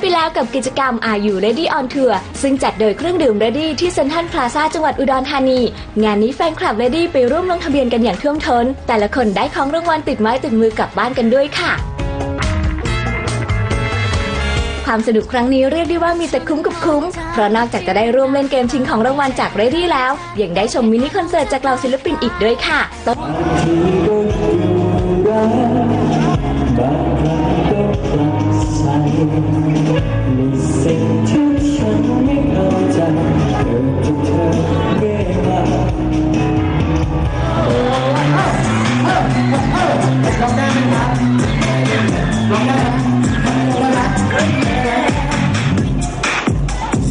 ไปแล้วกับกิจกรรม Are You Ready on Tour ซึ่งจัดโดยเครื่องดื่ม Ready ที่เซ็นทรัลพลาซาจังหวัดอุดรธานี งานนี้แฟนคลับ Ready ไปร่วมลงทะเบียนกันอย่างท่วมท้น แต่ละคนได้ของรางวัลติดไม้ติดมือกลับบ้านกันด้วยค่ะ ความสนุกครั้งนี้เรียกได้ว่ามีแต่คุ้มกับคุ้ม เพราะนอกจากจะได้ร่วมเล่นเกมชิงของรางวัลจาก Ready แล้ว ยังได้ชมมินิคอนเสิร์ตจากเหล่าศิลปินอีกด้วยค่ะ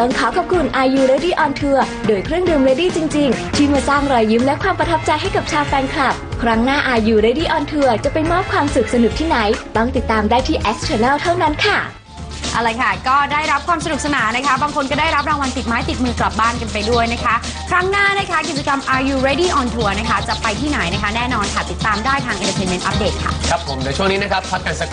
ต้องขอขอบคุณ Are You Ready on Tour โดยเครื่องดื่ม Ready จริง ๆ ที่มาสร้างรอยยิ้มและความประทับใจให้กับชาวแฟนคลับ ครั้งหน้า Are You Ready on Tour จะไปมอบความสุขสนุกที่ไหน ต้องติดตามได้ที่ X Channel เท่านั้นค่ะอะไรค่ะ ก็ได้รับความสนุกสนานนะคะ บางคนก็ได้รับรางวัลติดไม้ติดมือกลับบ้านกันไปด้วยนะคะ ครั้งหน้านะคะกิจกรรม Are You Ready on Tour นะคะ จะไปที่ไหนนะคะ แน่นอนค่ะ ติดตามได้ทาง Entertainment Update ค่ะ ครับผมเดี๋ยวช่วงนี้นะครับ พักกันสัก